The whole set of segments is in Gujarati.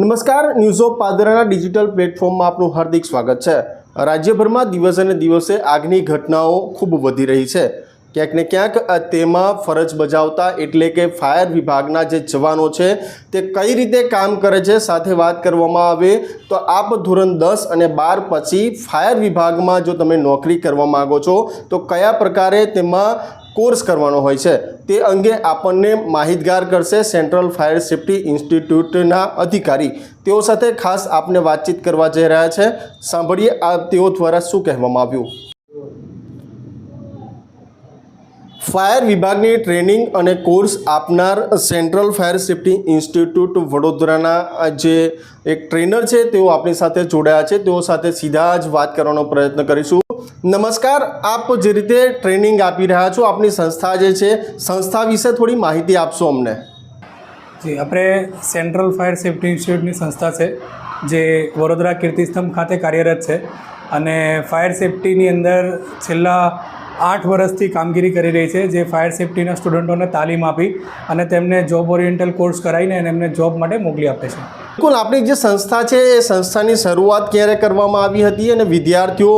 નમસ્કાર ન્યૂઝ ઓફ પાદરાના ડિજિટલ પ્લેટફોર્મમાં આપનું હાર્દિક સ્વાગત છે. રાજ્યભરમાં દિવસે અને દિવસે આગની ઘટનાઓ ખૂબ વધી રહી છે. ક્યાંક ને ક્યાંક તેમાં ફરજ બજાવતા એટલે કે ફાયર વિભાગના જે જવાનો છે, તે કઈ રીતે કામ કરે છે સાથે વાત કરવામાં આવે તો આપ ધોરણ દસ અને બાર પછી ફાયર વિભાગમાં જો તમે નોકરી કરવા માગો છો, તો કયા પ્રકારે તેમાં કોર્સ કરવાનો હોય છે. તે અંગે આપણને માહિતગાર કરશે સેન્ટ્રલ ફાયર સેફટી ઇન્સ્ટિટ્યૂટના અધિકારી. તેઓ સાથે ખાસ આપને વાતચીત કરવા જઈ રહ્યા છે. સાંભળીએ આ તેઓ દ્વારા શું કહેવામાં આવ્યું. ફાયર વિભાગની ટ્રેનિંગ અને કોર્સ આપનાર સેન્ટ્રલ ફાયર સેફટી ઇન્સ્ટિટ્યૂટ વડોદરાના જે એક ટ્રેનર છે, તેઓ આપણી સાથે જોડાયા છે. તેઓ સાથે સીધા જ વાત કરવાનો પ્રયત્ન કરીશું. નમસ્કાર, આપ જે રીતે ટ્રેનિંગ આપી રહ્યા છો, આપની સંસ્થા જે છે, સંસ્થા વિશે થોડી માહિતી આપશો અમને? જી, આપણે સેન્ટ્રલ ફાયર સેફ્ટી ઇન્સ્ટિટ્યૂટની સંસ્થા છે, જે વડોદરા કીર્તિસ્તંભ ખાતે કાર્યરત છે અને ફાયર સેફ્ટીની અંદર છેલ્લા આઠ વર્ષથી કામગીરી કરી રહી છે, જે ફાયર સેફ્ટીના સ્ટુડન્ટોને તાલીમ આપી અને તેમને જોબ ઓરિએન્ટલ કોર્સ કરાવીને અને એમને જોબ માટે મોકલી આપે છે. બિલકુલ, આપણી જે સંસ્થા છે, એ સંસ્થાની શરૂઆત ક્યારે કરવામાં આવી હતી અને વિદ્યાર્થીઓ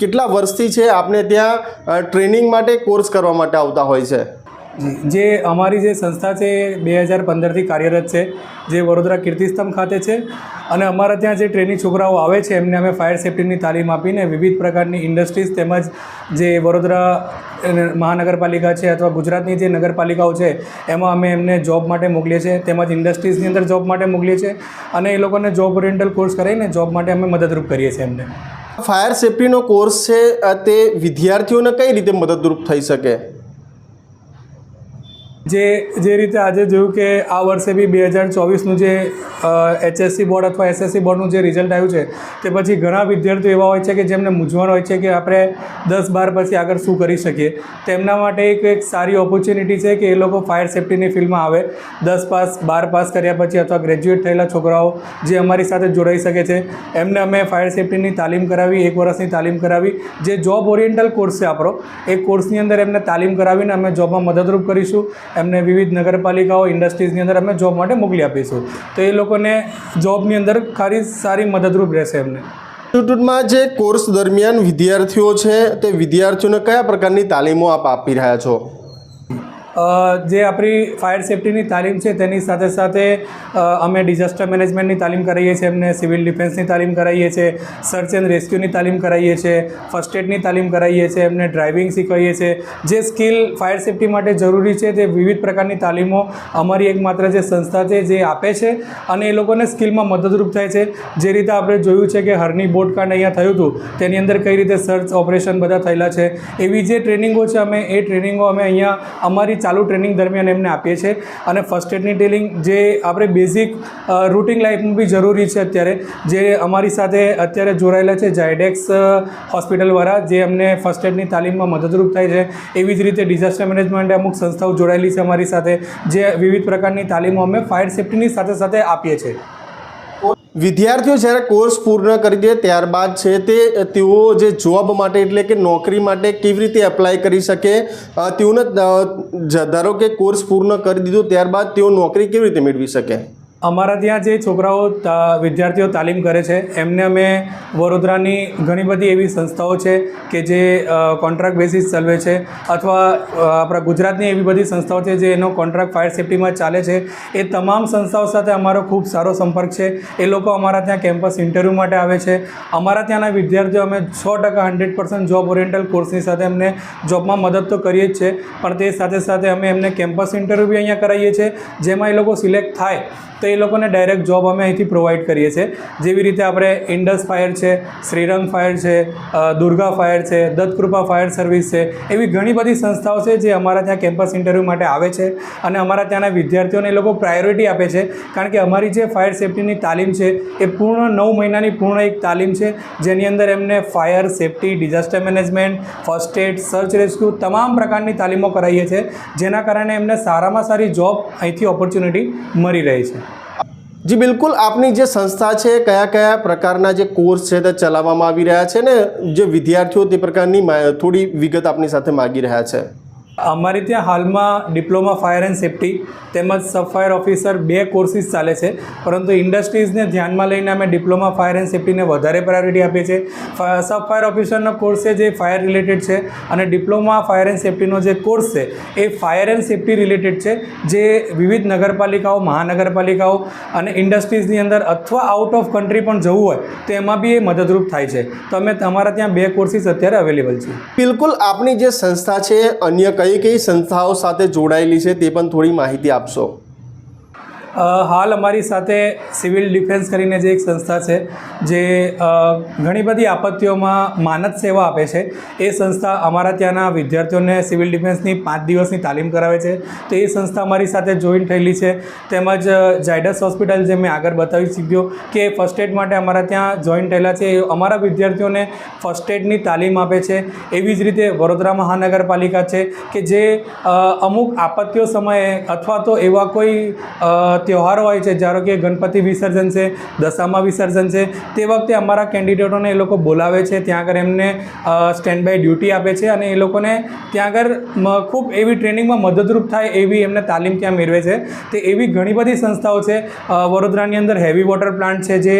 કેટલા વર્ષથી છે? આપને ત્યાં ટ્રેનિંગ માટે કોર્સ કરવા માટે આવતા હોય છે. જી અમારી જે સંસ્થા છે એ બે હજાર પંદરથી કાર્યરત છે, જે વડોદરા કીર્તિસ્તંભ ખાતે છે અને અમારા ત્યાં જે ટ્રેનિંગ છોકરાઓ આવે છે, એમને અમે ફાયર સેફ્ટીની તાલીમ આપીને વિવિધ પ્રકારની ઇન્ડસ્ટ્રીઝ તેમજ જે વડોદરા મહાનગરપાલિકા છે અથવા ગુજરાતની જે નગરપાલિકાઓ છે, એમાં અમે એમને જોબ માટે મોકલીએ છીએ, તેમજ ઇન્ડસ્ટ્રીઝની અંદર જોબ માટે મોકલીએ છીએ અને એ લોકોને જોબ ઓરિએન્ટલ કોર્સ કરાવીને જોબ માટે અમે મદદરૂપ કરીએ છીએ એમને. ફાયર સેફ્ટીનો કોર્સ છે તે વિદ્યાર્થીઓને કઈ રીતે મદદરૂપ થઈ શકે? જે જે રીતે આજે જોયું કે આ વર્ષે બી બે હજાર ચોવીસનું જે એચએસસી બોર્ડ અથવા એસએસસી બોર્ડનું જે રિઝલ્ટ આવ્યું છે તે પછી ઘણા વિદ્યાર્થીઓ એવા હોય છે કે જેમને મૂંઝવણ હોય છે કે આપણે દસ બાર પછી આગળ શું કરી શકીએ. તેમના માટે એક એક સારી ઓપોર્ચ્યુનિટી છે કે એ લોકો ફાયર સેફ્ટીની ફિલ્ડમાં આવે. દસ પાસ, બાર પાસ કર્યા પછી અથવા ગ્રેજ્યુએટ થયેલા છોકરાઓ જે અમારી સાથે જોડાઈ શકે છે, એમને અમે ફાયર સેફ્ટીની તાલીમ કરાવી, એક વર્ષની તાલીમ કરાવી. જે જોબ ઓરિએન્ટલ કોર્સ છે આપણો, એ કોર્સની અંદર એમને તાલીમ કરાવીને અમે જોબમાં મદદરૂપ કરીશું. એમને વિવિધ નગરપાલિકાઓ ઇન્ડસ્ટ્રીઝની અંદર અમે જોબ માટે મોકલી આપીશું. તો એ લોકોને જોબની અંદર ખારી સારી મદદરૂપ રહેશે એમને. ઇન્સ્ટિટ્યૂટમાં જે કોર્સ દરમિયાન વિદ્યાર્થીઓ છે, તે વિદ્યાર્થીઓને કયા પ્રકારની તાલીમો આપ આપી રહ્યા છો? જે આપણી ફાયર સેફટીની તાલીમ છે તેની સાથે સાથે અમે ડિઝાસ્ટર મેનેજમેન્ટની તાલીમ કરાવીએ છીએ, એમને સિવિલ ડિફેન્સની તાલીમ કરાવીએ છીએ, સર્ચ એન્ડ રેસ્ક્યુની તાલીમ કરાવીએ છીએ, ફર્સ્ટ એડની તાલીમ કરાવીએ છીએ, એમને ડ્રાઇવિંગ શીખવીએ છીએ. જે સ્કિલ ફાયર સેફ્ટી માટે જરૂરી છે તે વિવિધ પ્રકારની તાલીમો અમારી એકમાત્ર જે સંસ્થા છે જે આપે છે અને એ લોકોને સ્કિલમાં મદદરૂપ થાય છે. જે રીતે આપણે જોયું છે કે હરની બોટકાંડ અહીંયા થયું હતું, તેની અંદર કઈ રીતે સર્ચ ઓપરેશન બધા થયેલા છે. એવી જે ટ્રેનિંગો છે અમે, એ ટ્રેનિંગો અમે અહીંયા અમારી ચાલુ ટ્રેનિંગ દરમિયાન એમને આપીએ છીએ. અને ફર્સ્ટ એડની ટ્રેનિંગ જે આપણે બેઝિક રૂટિંગ લાઈફમાં બી જરૂરી છે અત્યારે. જે અમારી સાથે અત્યારે જોડાયેલા છે જાયડેક્સ હોસ્પિટલવાળા જે અમને ફર્સ્ટ એડની તાલીમમાં મદદરૂપ થાય છે. એવી જ રીતે ડિઝાસ્ટર મેનેજમેન્ટ અમુક સંસ્થાઓ જોડાયેલી છે અમારી સાથે, જે વિવિધ પ્રકારની તાલીમો અમે ફાયર સેફ્ટીની સાથે સાથે આપીએ છીએ. વિદ્યાર્થીઓ જ્યારે કોર્સ પૂર્ણ કરી દે ત્યારબાદ છે તે, તેઓ જે જોબ માટે એટલે કે નોકરી માટે કેવી રીતે એપ્લાય કરી શકે તેઓને ધારો કે કોર્સ પૂર્ણ કરી દીધો ત્યારબાદ તેઓ નોકરી કેવી રીતે મેળવી શકે? અમારા ત્યાં જે છોકરાઓ વિદ્યાર્થીઓ તાલીમ કરે છે, એમને અમે વડોદરાની ઘણી બધી એવી સંસ્થાઓ છે કે જે કોન્ટ્રાક્ટ બેસિસ ચલવે છે અથવા આપણા ગુજરાતની એવી બધી સંસ્થાઓ છે જે એનો કોન્ટ્રાક્ટ ફાયર સેફ્ટીમાં ચાલે છે. એ તમામ સંસ્થાઓ સાથે અમારો ખૂબ સારો સંપર્ક છે. એ લોકો અમારા ત્યાં કેમ્પસ ઇન્ટરવ્યૂ માટે આવે છે. અમારા ત્યાંના વિદ્યાર્થીઓ અમે સો ટકા હંડ્રેડ પર્સન્ટ જોબ ઓરિએન્ટલ કોર્સની સાથે એમને જોબમાં મદદ તો કરીએ જ છે, પણ તે સાથે સાથે અમે એમને કેમ્પસ ઇન્ટરવ્યૂ અહીંયા કરાવીએ છીએ, જેમાં એ લોકો સિલેક્ટ થાય, તો એ લોકોને ડાયરેક્ટ જોબ અમે અહીંથી પ્રોવાઈડ કરીએ છીએ. જેવી રીતે આપણે ઇન્ડસ ફાયર છે શ્રીરંગ ફાયર છે દુર્ગા ફાયર છે દત્તકૃપા ફાયર સર્વિસ છે, એવી ઘણી બધી સંસ્થાઓ છે જે અમારા ત્યાં કેમ્પસ ઇન્ટરવ્યૂ માટે આવે છે અને અમારા ત્યાંના વિદ્યાર્થીઓને એ લોકો પ્રાયોરિટી આપે છે. કારણ કે અમારી જે ફાયર સેફ્ટીની તાલીમ છે, એ પૂર્ણ નવ મહિનાની પૂર્ણ એક તાલીમ છે, જેની અંદર એમને fire safety disaster management first aid search rescue તમામ પ્રકારની તાલીમો કરાવીએ છીએ જેના કારણે એમને સારામાં સારી જોબ અહીંથી ઓપોર્ચ્યુનિટી મળી રહી છે. જી, બિલકુલ. આપની જે સંસ્થા છે, કયા કયા પ્રકારના જે કોર્સ છે તે ચલાવવામાં આવી રહ્યા છે ને જે વિદ્યાર્થીઓ તે પ્રકારની થોડી વિગત આપની સાથે માગી રહ્યા છે. અમારી ત્યાં હાલમાં ડિપ્લોમા ફાયર એન્ડ સેફટી તેમજ સબ ફાયર ઓફિસર બે કોર્સીસ ચાલે છે. પરંતુ ઇન્ડસ્ટ્રીઝને ધ્યાનમાં લઈને અમે ડિપ્લોમા ફાયર એન્ડ સેફટીને વધારે પ્રાયોરિટી આપીએ છીએ. સબ ફાયર ઓફિસરનો કોર્સ છે જે ફાયર રિલેટેડ છે અને ડિપ્લોમા ફાયર એન્ડ સેફટીનો જે કોર્સ છે એ ફાયર એન્ડ સેફ્ટી રિલેટેડ છે જે વિવિધ નગરપાલિકાઓ, મહાનગરપાલિકાઓ અને ઇન્ડસ્ટ્રીઝની અંદર અથવા આઉટ ઓફ કન્ટ્રી પણ જવું હોય તો એમાં બી એ મદદરૂપ થાય છે. તો અમે તમારા ત્યાં બે કોર્સીસ અત્યારે અવેલેબલ છે બિલકુલ આપની જે સંસ્થા છે અન્ય કઈ કઈ સંસ્થાઓ સાથે જોડાયેલી છે તે પણ થોડી માહિતી આપશો? હાલ અમારી સાથે સિવિલ ડિફેન્સ કરીને જે એક સંસ્થા છે, જે ઘણી બધી આપત્તિઓમાં માનદ સેવા આપે છે, એ સંસ્થા અમારા ત્યાંના વિદ્યાર્થીઓને સિવિલ ડિફેન્સની પાંચ દિવસની તાલીમ કરાવે છે. તો એ સંસ્થા અમારી સાથે જોઈન થયેલી છે. તેમજ જાયડસ હોસ્પિટલ જે મેં આગળ બતાવી શીખ્યો કે ફર્સ્ટ એડ માટે અમારા ત્યાં જોઈન થયેલા છે. અમારા વિદ્યાર્થીઓને ફર્સ્ટ એડની તાલીમ આપે છે. એવી જ રીતે વડોદરા મહાનગરપાલિકા છે કે જે અમુક આપત્તિઓ સમયે અથવા તો એવા કોઈ તહેવારો હોય છે, ધારો કે ગણપતિ વિસર્જન છે, દશામા વિસર્જન છે, તે વખતે અમારા કેન્ડિડેટોને એ લોકો બોલાવે છે, ત્યાં આગળ એમને સ્ટેન્ડ બાય ડ્યુટી આપે છે અને એ લોકોને ત્યાં આગળ ખૂબ એવી ટ્રેનિંગમાં મદદરૂપ થાય એવી એમને તાલીમ ત્યાં મેળવે છે. તે એવી ઘણી બધી સંસ્થાઓ છે વડોદરાની અંદર હેવી વોટર પ્લાન્ટ છે, જે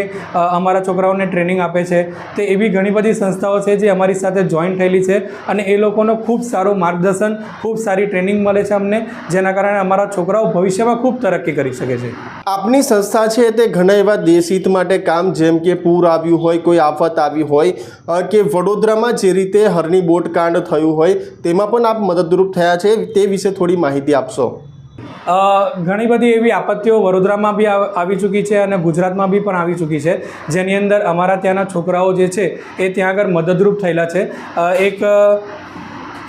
અમારા છોકરાઓને ટ્રેનિંગ આપે છે. તે એવી ઘણી બધી સંસ્થાઓ છે જે અમારી સાથે જોઈન થયેલી છે અને એ લોકોનો ખૂબ સારું માર્ગદર્શન, ખૂબ સારી ટ્રેનિંગ મળે છે અમને, જેના કારણે અમારા છોકરાઓ ભવિષ્યમાં ખૂબ તરક્કી કરી શકે છે. આપની સંસ્થા છે તે ઘણા એવા દેશહિત માટે કામ જેમ કે પૂર આવ્યું હોય કોઈ આફત આવી હોય કે વડોદરામાં જે રીતે હરની બોટ કાંડ થયું હોય તેમાં પણ આપ મદદરૂપ થયા છે. તે વિશે થોડી માહિતી આપશો. ઘણી બધી એવી આપત્તિઓ વડોદરામાં બી આવી ચૂકી છે અને ગુજરાતમાં બી પણ આવી ચૂકી છે. જેની અંદર અમારા ત્યાંના છોકરાઓ જે છે એ ત્યાં આગળ મદદરૂપ થયેલા છે. એક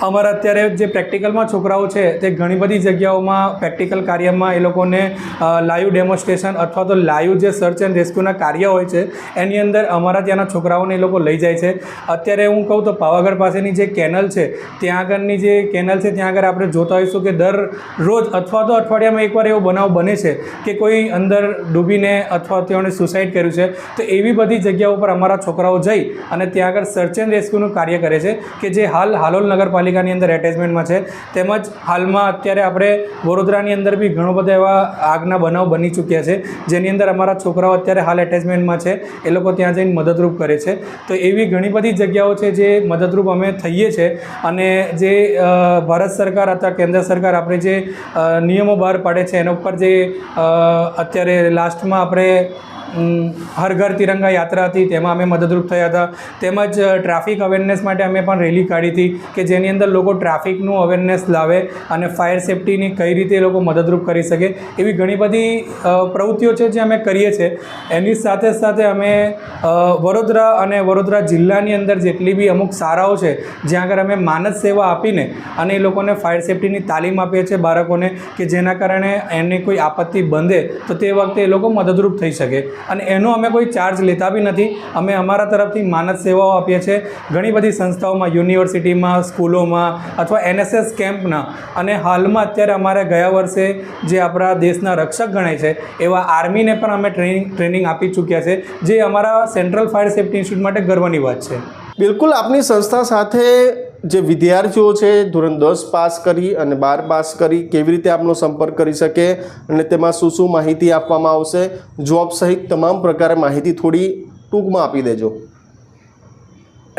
અમારા અત્યારે જે પ્રેક્ટિકલમાં છોકરાઓ છે, તે ઘણી બધી જગ્યાઓમાં પ્રેક્ટિકલ કાર્યમાં એ લોકોને લાઈવ ડેમોન્સ્ટ્રેશન અથવા તો લાઈવ જે સર્ચ એન્ડ રેસ્ક્યુના કાર્ય હોય છે, એની અંદર અમારા ત્યાંના છોકરાઓને એ લોકો લઈ જાય છે. અત્યારે હું કહું તો પાવાગઢ પાસેની જે કેનલ છે, ત્યાં આગળની જે કેનલ છે, ત્યાં આગળ આપણે જોતા હોઈશું કે દર રોજ અથવા તો અઠવાડિયામાં એકવાર એવો બનાવ બને છે કે કોઈ અંદર ડૂબીને અથવા તેઓને સુસાઇડ કર્યું છે, તો એવી બધી જગ્યાઓ પર અમારા છોકરાઓ જઈ અને ત્યાં આગળ સર્ચ એન્ડ રેસ્ક્યુનું કાર્ય કરે છે કે જે હાલ હાલોલ નગરપાલિકાની અંદર એટેચમેન્ટમાં છે. તેમજ હાલમાં અત્યારે આપણે વડોદરાની અંદર બી ઘણો બધા એવા આગના બનાવ બની ચૂક્યા છે. જેની અંદર અમારા છોકરાઓ અત્યારે હાલ એટેચમેન્ટમાં છે. એ લોકો ત્યાં જઈને મદદરૂપ કરે છે. તો એવી ઘણી બધી જગ્યાઓ છે જે મદદરૂપ અમે થઈએ છીએ અને જે ભારત સરકાર અથવા કેન્દ્ર સરકાર આપણે જે નિયમો બહાર પાડે છે એના ઉપર જે અત્યારે લાસ્ટમાં આપણે હર ઘર તિરંગા યાત્રા હતી, તેમાં અમે મદદરૂપ થયા હતા. તેમજ ટ્રાફિક અવેરનેસ માટે અમે પણ રેલી કાઢી હતી કે જેની અંદર લોકો ટ્રાફિકનું અવેરનેસ લાવે અને ફાયર સેફટીની કઈ રીતે લોકો મદદરૂપ કરી શકે એવી ઘણી બધી પ્રવૃત્તિઓ છે જે અમે કરીએ છીએ. એની સાથે સાથે અમે વડોદરા અને વડોદરા જિલ્લાની અંદર જેટલી બી અમુક શાળાઓ છે, જ્યાં આગળ અમે માનસ સેવા આપીને અને એ લોકોને ફાયર સેફટીની તાલીમ આપીએ છીએ બાળકોને કે જેના કારણે એને કોઈ આપત્તિ બંધે, તો તે વખતે એ લોકો મદદરૂપ થઈ શકે. અને એનો અમે કોઈ ચાર્જ લેતા બી નથી. અમે અમારા તરફથી માનદ સેવાઓ આપીએ છીએ. ઘણી બધી સંસ્થાઓમાં, યુનિવર્સિટીમાં, સ્કૂલોમાં અથવા એનએસએસ કેમ્પના. અને હાલમાં અત્યારે અમારે ગયા વર્ષે જે આપણા દેશના રક્ષક ગણાય છે, એવા આર્મીને પણ અમે ટ્રેનિંગ ટ્રેનિંગ આપી ચૂક્યા છે, જે અમારા સેન્ટ્રલ ફાયર સેફ્ટી ઇન્સ્ટિટ્યૂટ માટે ગર્વની વાત છે. બિલકુલ, આપની સંસ્થા સાથે જે વિદ્યાર્થીઓ છે, ધોરણ દસ પાસ કરી અને બાર પાસ કરી કેવી રીતે આપનો સંપર્ક કરી શકે અને તેમાં શું શું માહિતી આપવામાં આવશે, જોબ સહિત તમામ પ્રકારે માહિતી થોડી ટૂંકમાં આપી દેજો.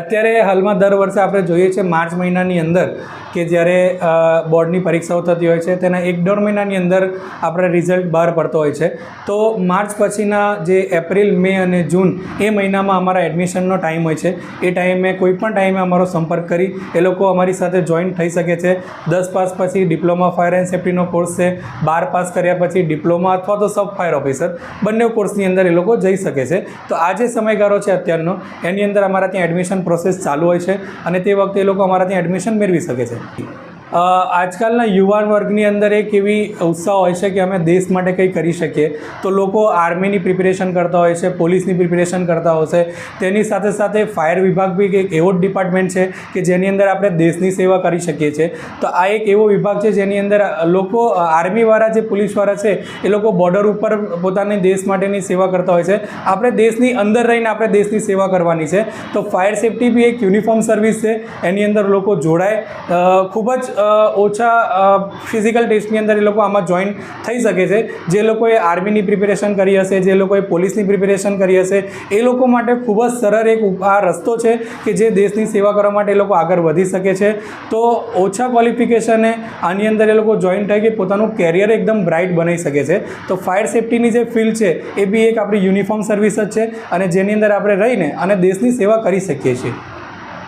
અત્યારે હાલમાં દર વર્ષે આપણે જોઈએ છીએ માર્ચ મહિનાની અંદર કે જ્યારે બોર્ડની પરીક્ષાઓ થતી હોય છે, તેના એક દોઢ મહિનાની અંદર આપણે રિઝલ્ટ બહાર પડતો હોય છે. તો માર્ચ પછીના જે એપ્રિલ, મે અને જૂન એ મહિનામાં અમારા એડમિશનનો ટાઈમ હોય છે. એ ટાઈમે કોઈ પણ ટાઈમે અમારો સંપર્ક કરી એ લોકો અમારી સાથે જોઈન થઈ શકે છે. દસ પાસ પછી ડિપ્લોમા ફાયર એન્ડ સેફ્ટીનો કોર્સ છે. બાર પાસ કર્યા પછી ડિપ્લોમા અથવા તો સબ ફાયર ઓફિસર બંને કોર્સની અંદર એ લોકો જઈ શકે છે. તો આ જે સમયગાળો છે અત્યારનો, એની અંદર અમારા ત્યાં એડમિશન પ્રોસેસ ચાલુ હોય છે અને તે વખતે એ લોકો અમારા ત્યાં એડમિશન મેળવી શકે છે. આજકાલના યુવાન વર્ગની અંદર એક એવી ઉત્સાહ હોય છે કે અમે દેશ માટે કંઈ કરી શકીએ. તો લોકો આર્મીની પ્રિપેરેશન કરતા હોય છે, પોલીસની પ્રિપેરેશન કરતા હોય છે. તેની સાથે સાથે ફાયર વિભાગ બી એક એવો જ ડિપાર્ટમેન્ટ છે કે જેની અંદર આપણે દેશની સેવા કરી શકીએ છીએ. તો આ એક એવો વિભાગ છે જેની અંદર લોકો આર્મીવાળા જે પોલીસવાળા છે, એ લોકો બોર્ડર ઉપર પોતાની દેશ માટેની સેવા કરતા હોય છે. આપણે દેશની અંદર રહીને આપણે દેશની સેવા કરવાની છે. તો ફાયર સેફટી બી એક યુનિફોર્મ સર્વિસ છે. એની અંદર લોકો જોડાય. ખૂબ જ ઓછા ફિઝિકલ ટેસ્ટની અંદર એ લોકો આમાં જોઈન થઈ શકે છે. જે લોકોએ આર્મીની પ્રિપેરેશન કરી હશે, જે લોકોએ પોલીસની પ્રિપેરેશન કરી હશે, એ લોકો માટે ખૂબ જ સરળ એક આ રસ્તો છે કે જે દેશની સેવા કરવા માટે એ લોકો આગળ વધી શકે છે. તો ઓછા ક્વોલિફિકેશને આની અંદર એ લોકો જોઈન થઈ કે પોતાનું કેરિયર એકદમ બ્રાઇટ બનાવી શકે છે. તો ફાયર સેફ્ટીની જે ફિલ્ડ છે, એ બી એક આપણી યુનિફોર્મ સર્વિસ જ છે અને જેની અંદર આપણે રહીને અને દેશની સેવા કરી શકીએ છીએ.